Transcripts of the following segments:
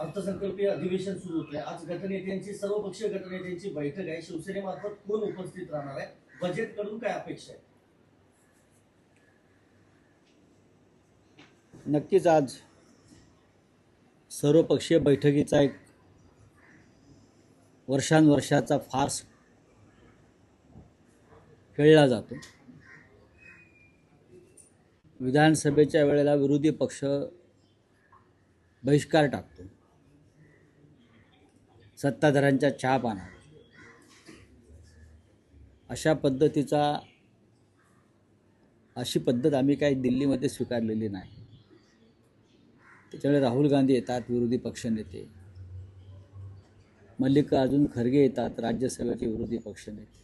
अर्थसंकल्पीय अधिवेशन सुरू होतंय. आज गटनेत्यांची सर्वपक्षीय गटनेत्यांची बैठक आहे. शिवसेनेमार्फत कोण उपस्थित राहणार आहे? बजेटकडून काय अपेक्षा आहे? नक्कीच आज सर्वपक्षीय बैठकीचा एक वर्षानुवर्षाचा फार्स खेळला जातो. विधानसभेच्या वेळेला विरोधी पक्ष बहिष्कार टाकतो. सत्ताधाऱ्यांच्या चहा पाना अशा पद्धतीचा अशी पद्धत आम्ही काही दिल्लीमध्ये स्वीकारलेली नाही. त्याच्यामुळे राहुल गांधी येतात विरोधी पक्षनेते मल्लिकार्जुन खरगे येतात राज्यसभेचे विरोधी पक्षनेते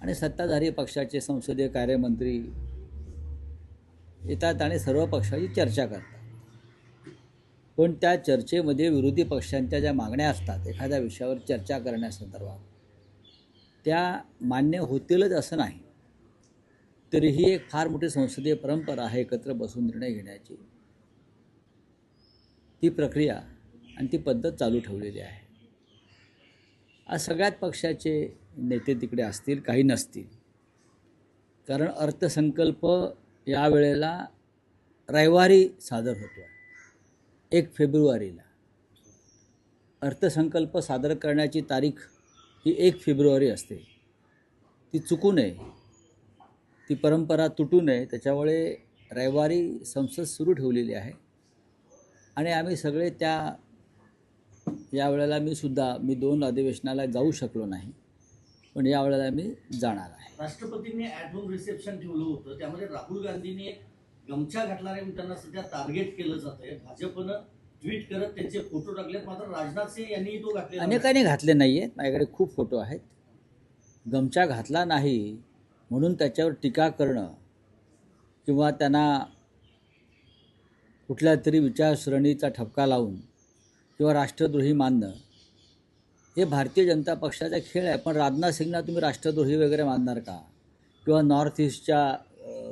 आणि सत्ताधारी पक्षाचे संसदीय कार्यमंत्री येतात आणि सर्व पक्षाची चर्चा करतात. पण त्या चर्चेमध्ये विरोधी पक्षांच्या ज्या मागण्या असतात एखाद्या विषयावर चर्चा करण्यासंदर्भात त्या मान्य होतीलच असं नाही. तरीही एक फार मोठी संसदीय परंपरा आहे एकत्र बसून निर्णय घेण्याची. ती प्रक्रिया आणि ती पद्धत चालू ठेवलेली आहे. आज सगळ्यात पक्षाचे नेते तिकडे असतील काही नसतील. कारण अर्थसंकल्प यावेळेला रविवारी सादर होतो आहे एक फेब्रुवारीला. अर्थसंकल्प सादर करण्याची तारीख ही एक फेब्रुवारी असते. ती चुकू नये. ती परंपरा तुटू नये. त्याच्यामुळे रविवारी संसद सुरू ठेवलेली आहे. आणि आम्ही सगळे त्या यावेळेला मी सुद्धा मी दोन अधिवेशनाला जाऊ शकलो नाही. पण यावेळेला मी जाणार आहे. राष्ट्रपतींनी ॲट होम रिसेप्शन ठेवलं होतं. त्यामध्ये राहुल गांधींनी एक गमछा घातणारे त्यांना सध्या टार्गेट केलं जात आहे भाजपनं ट्विट करत त्यांचे फोटो टाकलेत. मात्र राजनाथ सिंह यांनी तो घातले अनेकांनी घातले नाही आहेत माझ्याकडे खूप फोटो आहेत. गमछा घातला नाही म्हणून त्याच्यावर टीका करणं किंवा त्यांना कुठल्या तरी विचारसरणीचा ठपका लावून किंवा राष्ट्रद्रोही मानणं हे भारतीय जनता पक्षाचा खेळ आहे. पण राजनाथ सिंगना तुम्ही राष्ट्रद्रोही वगैरे मानणार का? किंवा नॉर्थ ईस्टच्या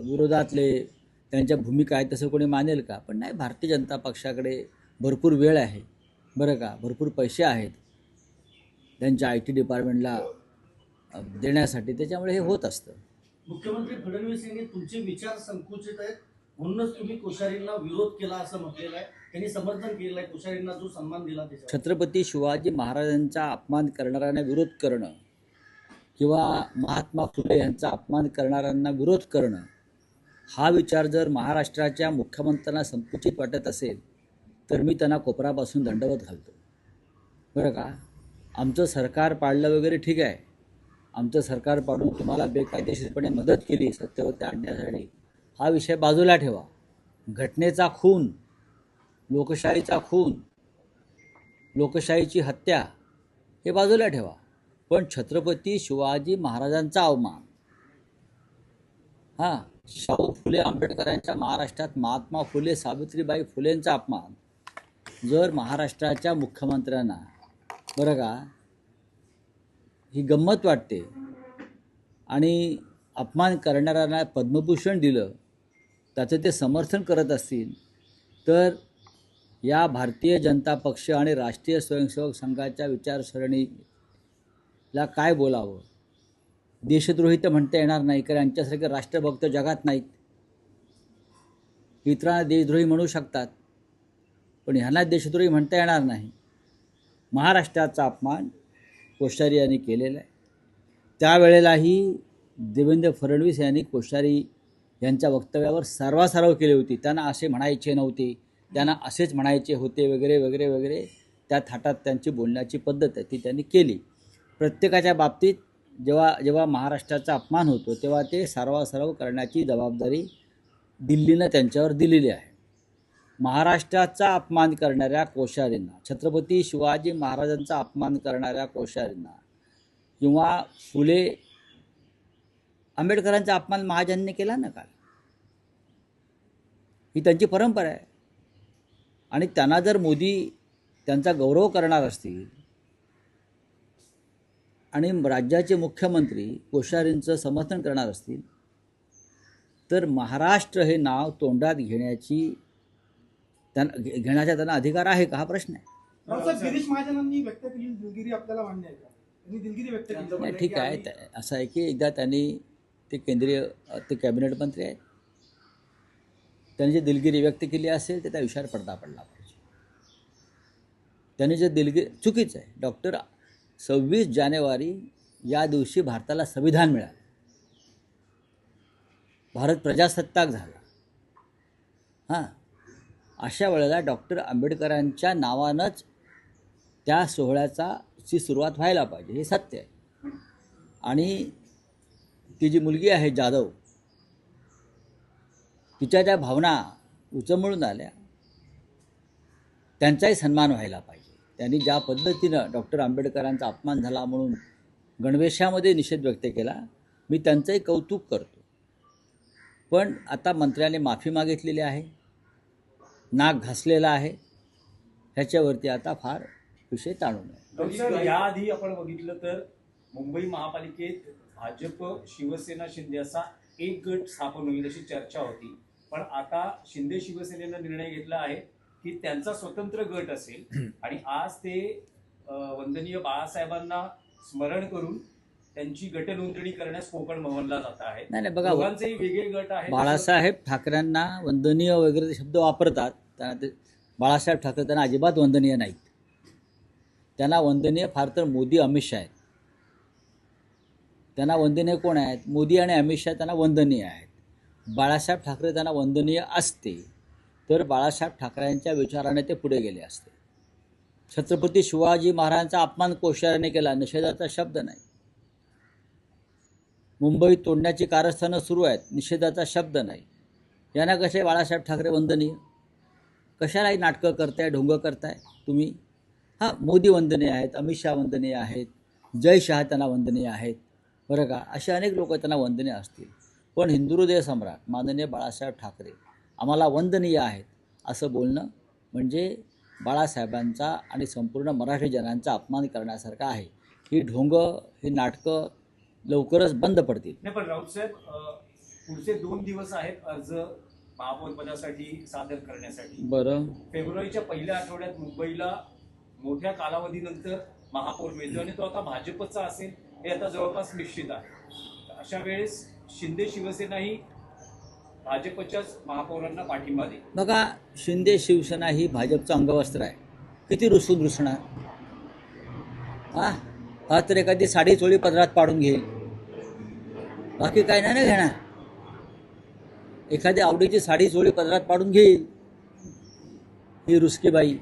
विरोधातले त्यांच्या भूमिका आहेत तसं कोणी मानेल का? पण नाही भारतीय जनता पक्षाकडे भरपूर वेळ आहे. बरं का? भरपूर पैसे आहेत. त्यांच्या आय टी डिपार्टमेंटला देण्यासाठी. त्याच्यामुळे हे होत असतं. मुख्यमंत्री फडणवीस यांनी तुमचे विचार संकुचित आहेत. म्हणूनच तुम्ही कोश्यारींना विरोध केला असं म्हटलेलं आहे. त्यांनी समर्थन केलेलं आहे. कोश्यारींना जो सन्मान दिला छत्रपती शिवाजी महाराजांचा अपमान करणाऱ्यांना विरोध करणं किंवा महात्मा फुले यांचा अपमान करणाऱ्यांना विरोध करणं हा विचार जर महाराष्ट्राच्या मुख्यमंत्र्यांना संकुचित वाटत असेल तर मी त्यांना कोपरापासून दंडवत घालतो. बरं का? आमचं सरकार पाडलं वगैरे ठीक आहे. आमचं सरकार पाडून तुम्हाला बेकायदेशीरपणे मदत केली सत्यवती आणण्यासाठी हा विषय बाजूला ठेवा. घटनेचा खून लोकशाहीचा खून लोकशाहीची हत्या हे बाजूला ठेवा. पण छत्रपती शिवाजी महाराजांचा अवमान. हां. शाहू फुले आंबेडकरांच्या महाराष्ट्रात महात्मा फुले सावित्रीबाई फुलेंचा अपमान. जर महाराष्ट्राच्या मुख्यमंत्र्यांना बरं का ही गंमत वाटते आणि अपमान करणाऱ्यांना पद्मभूषण दिलं त्याचं ते समर्थन करत असतील तर या भारतीय जनता पक्ष आणि राष्ट्रीय स्वयंसेवक संघाच्या विचारसरणीला काय बोलावं? देशद्रोही तर म्हणता येणार नाही कारण यांच्यासारखे राष्ट्रभक्त जगात नाहीत. इतरांना देशद्रोही म्हणू शकतात पण ह्यांना देशद्रोही म्हणता येणार नाही. महाराष्ट्राचा अपमान कोश्यारी यांनी केलेला आहे. त्यावेळेलाही देवेंद्र फडणवीस यांनी कोश्यारी यांच्या वक्तव्यावर सर्वासर्व केली होती. त्यांना असे म्हणायचे नव्हते त्यांना असेच म्हणायचे होते वगैरे वगैरे वगैरे. त्या थाटात त्यांची बोलण्याची पद्धत आहे ती त्यांनी केली. प्रत्येकाच्या बाबतीत जेव्हा जेव्हा महाराष्ट्राचा अपमान होतो तेव्हा ते सर्वासर्व करण्याची जबाबदारी दिल्लीनं त्यांच्यावर दिलेली आहे. महाराष्ट्राचा अपमान करणाऱ्या कोश्यारींना छत्रपती शिवाजी महाराजांचा अपमान करणाऱ्या कोश्यारींना किंवा फुले आंबेडकरांचा अपमान महाजनने केला ना काल? ही त्यांची परंपरा आहे. आणि त्यांना जर मोदी त्यांचा गौरव करणार असतील आणि राज्याचे मुख्यमंत्री कोश्यारींचं समर्थन करणार असतील तर महाराष्ट्र हे नाव तोंडात घेण्याची त्यांना घेण्याचा त्यांना अधिकार आहे का? हा प्रश्न आहे. रावसाहेब गिरीश महाजनांनी व्यक्त केलेली दिलगिरी आपल्याला मान्य आहे का? त्यांनी दिलगिरी व्यक्त त्यांचं केली. नाही म्हणणं ठीक आहे. असं आहे की एकदा त्यांनी ते केंद्रीय ते कॅबिनेट मंत्री आहेत. त्यांनी जी दिलगिरी व्यक्त केली असेल ते त्या विषयावर पडदा पडला पाहिजे. त्यांनी जे दिलगिरी चुकीचं आहे. डॉक्टर सव्वीस जानेवारी या दिवशी भारताला संविधान मिळालं. भारत प्रजासत्ताक झाला. हां. अशा वेळेला डॉक्टर आंबेडकरांच्या नावानंच त्या सोहळ्याचा ची सुरुवात व्हायला पाहिजे हे सत्य आहे. आणि ती जी मुलगी आहे जाधव तिच्या ज्या भावना उचंबळून आल्या त्यांचाही सन्मान व्हायला पाहिजे. त्यांनी ज्या पद्धतीनं डॉक्टर आंबेडकरांचा अपमान झाला म्हणून गणवेशामध्ये निषेध व्यक्त केला मी त्यांचंही कौतुक करतो. पण आता मंत्र्याने माफी मागितलेली आहे नाक घासलेला आहे ह्याच्यावरती आता फार विषय ताणून नये याआधी आपण बघितलं तर मुंबई महापालिकेत भाजप शिवसेना शिंदे असा एक गट स्थापन होईल अशी चर्चा होती. पण आता शिंदे शिवसेनेनं निर्णय घेतला आहे. की त्यांचा स्वतंत्र गट असेल आणि आज ते वंदनीय बाळासाहेबांना स्मरण करून त्यांची गट नोंदणी करण्यास कोकण भवनला जात आहे. नाही नाही बघा वेगळे गट आहेत. बाळासाहेब ठाकरेंना वंदनीय वगैरे शब्द वापरतात त्यांना ते बाळासाहेब ठाकरे त्यांना अजिबात वंदनीय नाहीत. त्यांना वंदनीय फार तर मोदी अमित शहा आहेत. त्यांना वंदनीय कोण आहेत? मोदी आणि अमित शहा त्यांना वंदनीय आहेत. बाळासाहेब ठाकरे त्यांना वंदनीय असते. तर बाळासाहेब ठाकरेंच्या विचाराने ते पुढे गेले असते. छत्रपती शिवाजी महाराजांचा अपमान कोश्यारीने केला निषेधाचा शब्द नाही. मुंबई तोडण्याची कारस्थानं सुरू आहेत निषेधाचा शब्द नाही. यांना कसे बाळासाहेब ठाकरे वंदनीय? कशालाही नाटकं करताय ढोंग करताय तुम्ही? हां मोदी वंदनीय आहेत अमित शहा वंदनीय आहेत जय शहा त्यांना वंदनीय आहेत. बरं का असे अनेक लोक त्यांना वंदनीय असतील. पण हिंदू हृदय सम्राट माननीय बाळासाहेब ठाकरे आम्हाला वंदनीय आहेत असं बोलणं म्हणजे बाळासाहेबांचा आणि संपूर्ण मराठी जनांचा अपमान करण्यासारखं आहे. ही ढोंग ही नाटकं लवकरच बंद पडतील. नाही पण राऊत साहेब पुढचे दोन दिवस आहेत अर्ज महापौर पदासाठी सादर करण्यासाठी. बरं. फेब्रुवारीच्या पहिल्या आठवड्यात मुंबईला मोठ्या कालावधीनंतर महापौर मिळतो आणि तो आता भाजपचा असेल हे आता जवळपास निश्चित आहे. अशा वेळेस शिंदे शिवसेना ही भाजपच्याच महापौरांना पाठिंबा दे. बघा शिंदे शिवसेना ही भाजपचं अंगवस्त्र आहे. किती रुसून रुसणार? हा? हा तर एखादी साडी चोळी पदरात पाडून घेईल. बाकी काय नाही ना घेणार? एखादी आवडीची साडी चोळी पदरात पाडून घेईल. ही रुसकीबाई.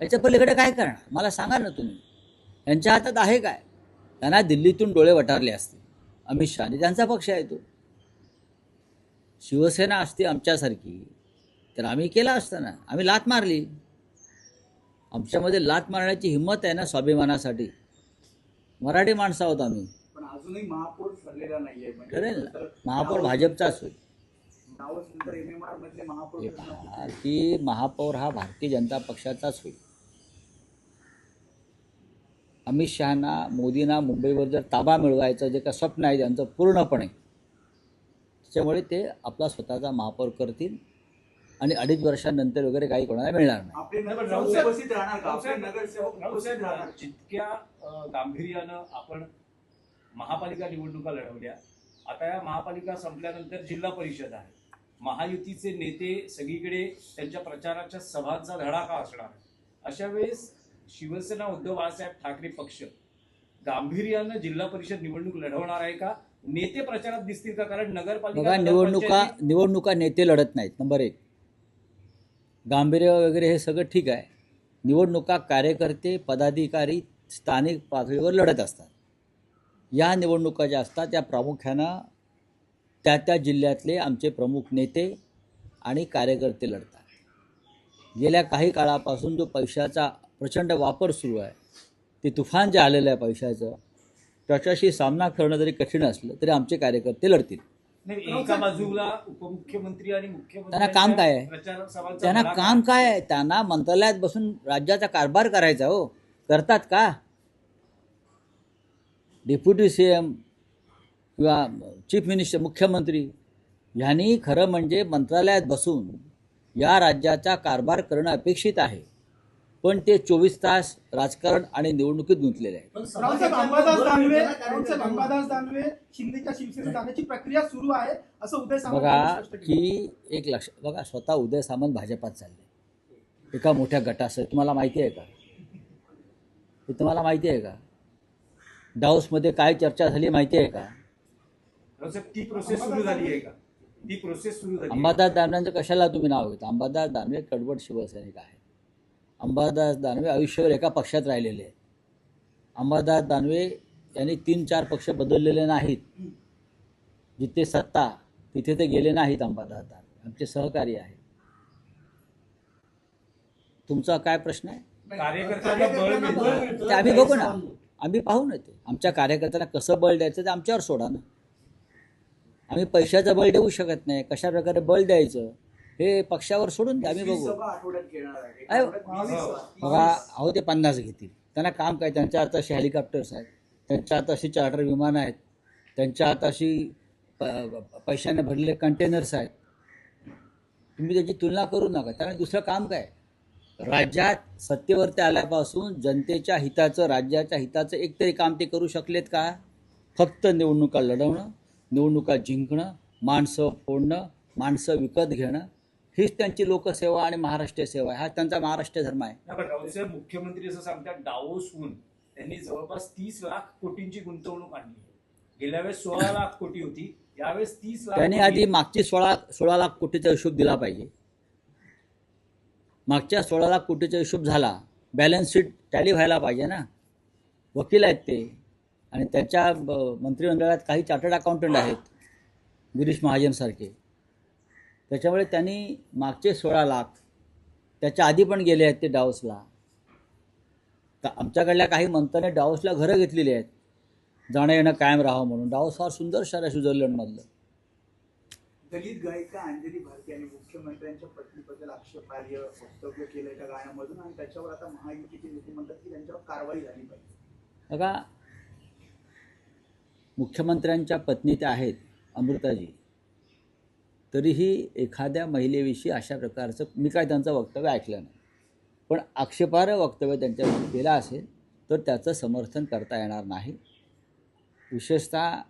याच्या पलीकडे काय करणार? मला सांगा ना तुम्ही. यांच्या हातात आहे काय? त्यांना दिल्लीतून डोळे वटारले असते. अमित शहाने त्यांचा पक्ष आहे तो. शिवसेना असती आमच्यासारखी. तर आम्ही केला असतं ना आम्ही लात मारली. आमच्यामध्ये लात मारण्याची हिंमत आहे ना स्वाभिमानासाठी. मराठी माणसं आहोत आम्ही. पण अजूनही महापौर ठरलेला नाहीये. म्हणजे ठरेल ना. महापौर भाजपचाच होईल की महापौर हा भारतीय जनता पक्षाचाच होईल अमित शहाना मोदींना मुंबईवर जर ताबा मिळवायचं जे का स्वप्न आहे त्यांचं पूर्णपणे. त्याच्यामुळे ते आपला स्वतःचा महापौर करतील आणि अडीच वर्षांनंतर वगैरे काही कोणाला मिळणार नाही. आपले उपस्थित राहणार का? आपले नगरसेवक उपस्थित राहणार. जितक्या अं, गांभीर्यानं आपण महापालिका निवडणुका लढवल्या आता या महापालिका संपल्यानंतर जिल्हा परिषद आहे. महायुतीचे नेते सगळीकडे त्यांच्या प्रचाराच्या सभांचा धडाका असणार. अशा वेळेस शिवसेना उद्धव बाळासाहेब ठाकरे पक्ष गांभीर्यानं जिल्हा परिषद निवडणूक लढवणार आहे का? नेते प्रचारात दिसतील का? कारण नगरपालिका बघा निवडणुका निवडणुका नेते लढत नाहीत नंबर एक गांभीर्य वगैरे हे सगळं ठीक आहे. निवडणुका कार्यकर्ते पदाधिकारी स्थानिक पातळीवर लढत असतात. या निवडणुका ज्या असतात त्या प्रामुख्यानं त्या त्या जिल्ह्यातले आमचे प्रमुख नेते आणि कार्यकर्ते लढतात. गेल्या काही काळापासून जो पैशाचा प्रचंड वापर सुरू आहे ते तुफान जे आलेलं आहे पैशाचं त्याच्याशी सामना करणं जरी कठीण असलं तरी आमचे कार्यकर्ते लढतील. एका बाजूला उपमुख्यमंत्री आणि मुख्यमंत्री त्यांना काम काय आहे? त्यांना काम काय आहे? त्यांना मंत्रालयात बसून राज्याचा कारभार करायचा हो. करतात का? डेप्युटी सी एम किंवा चीफ मिनिस्टर मुख्यमंत्री ह्यांनी खरं म्हणजे मंत्रालयात बसून या राज्याचा कारभार करणं अपेक्षित आहे. पण ते चोवीस तास राजकारण आणि निवडणुकीत गुंतलेले आहे पण सभा रावसाहेब घेतल्यामुळे अंबादास बरं दानवे मिळतं ना रावसाहेब कार्यकर्त्यांना. अंबादास दानवे शिंदेच्या शिवसेनेत जाण्याची प्रक्रिया सुरू आहे असं उदय सामंत बघा यांनी स्पष्ट केलं. की एक लक्ष बघा स्वतः उदय सामंत भाजपात चालले. एका मोठ्या गटासह तुम्हाला माहिती आहे का? हे तुम्हाला माहिती आहे का? डाऊसमध्ये काय चर्चा झाली माहिती आहे का? रावसाहेब ती प्रोसेस सुरू झाली आहे का? ती प्रोसेस सुरू झाली. अंबादास दानवेंचं कशाला तुम्ही नाव घेता? अंबादास दानवे कडवट शिवसैनिक आहे अंबादास दानवे आयुष्यभर एका पक्षात राहिलेले आहेत. अंबादास दानवे यांनी तीन चार पक्ष बदललेले नाहीत. जिथे सत्ता तिथे ते गेले नाहीत अंबादास दानवे. आमचे सहकारी आहेत. तुमचा काय प्रश्न आहे. ते आम्ही बघू ना. आम्ही पाहू ना ते. आमच्या कार्यकर्त्यांना कसं बळ द्यायचं ते आमच्यावर सोडा ना. आम्ही पैशाचं बळ देऊ शकत नाही. कशा प्रकारे बळ द्यायचं? हे पक्षावर सोडून द्या आम्ही बघू. बघा अहो ते पन्नास घेतील. त्यांना काम काय? त्यांच्या हातात अशी हेलिकॉप्टर्स आहेत. त्यांच्या हातात अशी चार्टर विमानं आहेत. त्यांच्या हातात अशी पैशाने भरलेले कंटेनर्स आहेत. तुम्ही त्याची तुलना करू नका. त्यामुळे दुसरं काम काय? राज्यात सत्तेवरती आल्यापासून जनतेच्या हिताचं राज्याच्या हिताचं एकतरी काम ते करू शकलेत का? फक्त निवडणुका लढवणं निवडणुका जिंकणं माणसं फोडणं माणसं विकत घेणं हीच त्यांची लोकसेवा आणि महाराष्ट्रीय सेवा आहे. हा त्यांचा महाराष्ट्र धर्म आहे. मुख्यमंत्री असं सांगतात डावोसहून त्यांनी जवळपास तीस लाख कोटींची गुंतवणूक आणली. गेल्या वेळेस सोळा लाख कोटी होती यावेळेस तीस लाख त्यांनी आधी मागची सोळा सोळा लाख कोटीचा हिशोब दिला पाहिजे. मागच्या सोळा लाख कोटीचा हिशोब झाला बॅलन्स शीट टॅली व्हायला पाहिजे ना. वकील आहेत ते. आणि त्यांच्या मंत्रिमंडळात काही चार्टर्ड अकाउंटंट आहेत गिरीश महाजनसारखे त्याच्यामुळे त्यांनी मागचे सोळा लाख त्याच्या आधी पण गेले आहेत ते डावसला तर आमच्याकडल्या काही मंत्र्यांनी डावसला घरं घेतलेली आहेत. जाणं येणं कायम राहावं म्हणून. डावस फार सुंदर शहर आहे स्वित्झर्लंडमधलं. दलित गायिका अंजली भारती यांनी मुख्यमंत्र्यांच्या पत्नीबद्दल आक्षेपार्ह वक्तव्य केलं एका गाण्यामधून आणि त्याच्यावर आता महायुतीचे नेते म्हणतात की त्यांच्यावर कारवाई झाली पाहिजे. बघा मुख्यमंत्र्यांच्या पत्नी त्या आहेत अमृताजी. तरीही एखाद्या महिलेविषयी अशा प्रकारचं मी काय त्यांचं वक्तव्य ऐकलं नाही. पण आक्षेपार्ह वक्तव्य त्यांच्याविषयी केलं असेल तर त्याचं समर्थन करता येणार नाही. विशेषतः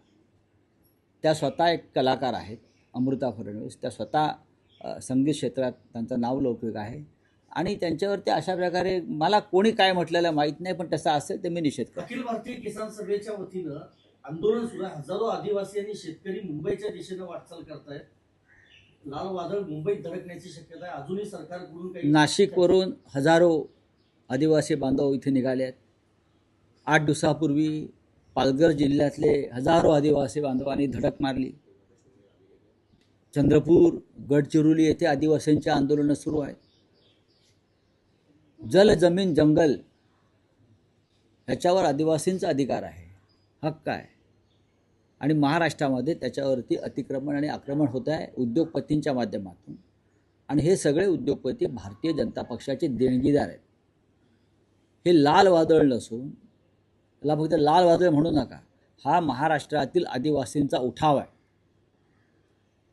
त्या स्वतः एक कलाकार आहेत अमृता फडणवीस. त्या स्वतः संगीत क्षेत्रात त्यांचं नाव लौकिक आहे. आणि त्यांच्यावरती अशा प्रकारे मला कोणी काय म्हटलेलं माहीत नाही पण तसं असेल ते मी निषेध करतो. अखिल भारतीय किसान सभेच्या वतीनं आंदोलन सुरू हजारो आदिवासी आणि शेतकरी मुंबईच्या दिशेनं वाटचाल करतायत. लाल वादळ मुंबईत धडकण्याची शक्यता आहे. अजूनही सरकारकडून काही नाशिकवरून हजारो आदिवासी बांधव इथे निघाले आहेत. आठ दिवसापूर्वी पालघर जिल्ह्यातले हजारो आदिवासी बांधवांनी धडक मारली. चंद्रपूर गडचिरोली येथे आदिवासींची आंदोलनं सुरू आहेत. जल जमीन जंगल ह्याच्यावर आदिवासींचा अधिकार आहे. हक्क आहे. आणि महाराष्ट्रामध्ये त्याच्यावरती अतिक्रमण आणि आक्रमण होत आहे उद्योगपतींच्या माध्यमातून. आणि हे सगळे उद्योगपती भारतीय जनता पक्षाचे देणगीदार आहेत. हे लाल वादळ नसून त्याला फक्त लाल वादळ म्हणू नका हा महाराष्ट्रातील आदिवासींचा उठाव आहे.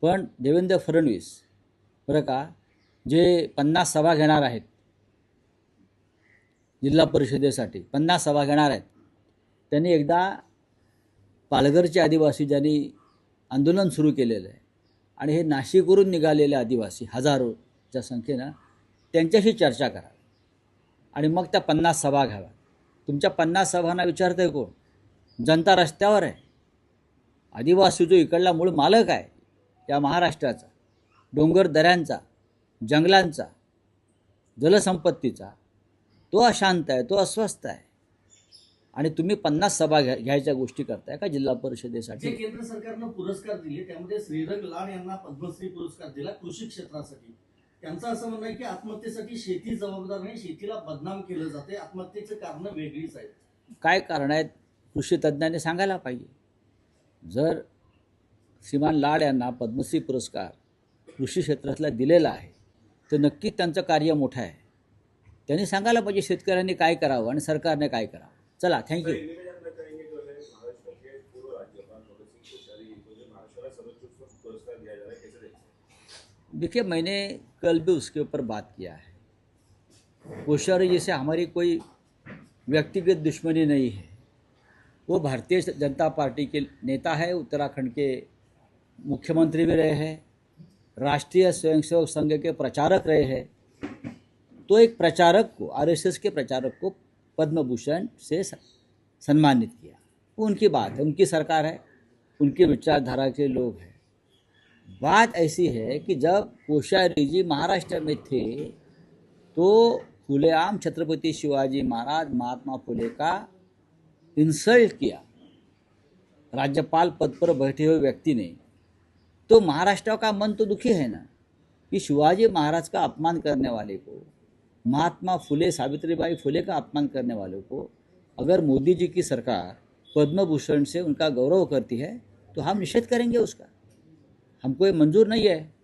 पण देवेंद्र फडणवीस बरं का जे पन्नास सभा घेणार आहेत जिल्हा परिषदेसाठी पन्नास सभा घेणार आहेत त्यांनी एकदा पालघरचे आदिवासी ज्यांनी आंदोलन सुरू केलेलं आहे आणि हे नाशिकवरून निघालेले आदिवासी हजारोच्या संख्येनं त्यांच्याशी चर्चा करा आणि मग त्या पन्नास सभा घ्याव्या तुमच्या पन्नास सभांना विचारतंय कोण? जनता रस्त्यावर आहे. आदिवासी जो इकडला मूळ मालक आहे या महाराष्ट्राचा डोंगर दऱ्यांचा जंगलांचा जलसंपत्तीचा तो अशांत आहे तो अस्वस्थ आहे. आणि तुम्ही पन्नास सभा घ्या घ्यायच्या गोष्टी करताय का जिल्हा परिषदेसाठी? केंद्र सरकारनं पुरस्कार दिले त्यामध्ये श्रीरंग लाड यांना पद्मश्री पुरस्कार दिला कृषी क्षेत्रासाठी. त्यांचं असं म्हणणं आहे की आत्महत्येसाठी शेती जबाबदार नाही शेतीला बदनाम केलं जाते. आत्महत्येचं कारण वेगळीच आहेत. काय कारण आहेत? कृषी तज्ज्ञांनी सांगायला पाहिजे. जर श्रीमान लाड यांना पद्मश्री पुरस्कार कृषी क्षेत्रातला दिलेला आहे तर नक्कीच त्यांचं कार्य मोठं आहे. त्यांनी सांगायला पाहिजे शेतकऱ्यांनी काय करावं आणि सरकारने काय करावं. चला थँक्यू निवेदन में करेंगे जो महाराष्ट्र के पूर्व राज्यपाल भगत सिंह कोश्यारी को जो महाराष्ट्र का सर्वोच्च पुरस्कार दिया जा रहा है कैसे देखते हैं? देखिए मैंने कल भी उसके ऊपर बात किया है। कोश्यारी जी से हमारी कोई व्यक्तिगत दुश्मनी नहीं है। वो भारतीय जनता पार्टी के नेता है उत्तराखंड के मुख्यमंत्री भी रहे हैं राष्ट्रीय स्वयंसेवक संघ के प्रचारक रहे हैं। तो एक प्रचारक को आरएसएस के प्रचारक को पद्म भूषण से सम्मानित किया। वो उनकी बात है, उनकी सरकार है, उनकी विचारधारा के लोग हैं। बात ऐसी है कि जब कोश्यारी जी महाराष्ट्र में थे तो खुलेआम छत्रपति शिवाजी महाराज महात्मा फुले का इंसल्ट किया। राज्यपाल पद पर बैठे हुए व्यक्ति ने। तो महाराष्ट्र का मन तो दुखी है ना, कि शिवाजी महाराज का अपमान करने वाले को महात्मा फुले, सावित्रीबाई फुले का अपमान करने वालों को अगर मोदी जी की सरकार पद्म भूषण से उनका गौरव करती है तो हम निषेध करेंगे उसका। हमको ये मंजूर नहीं है।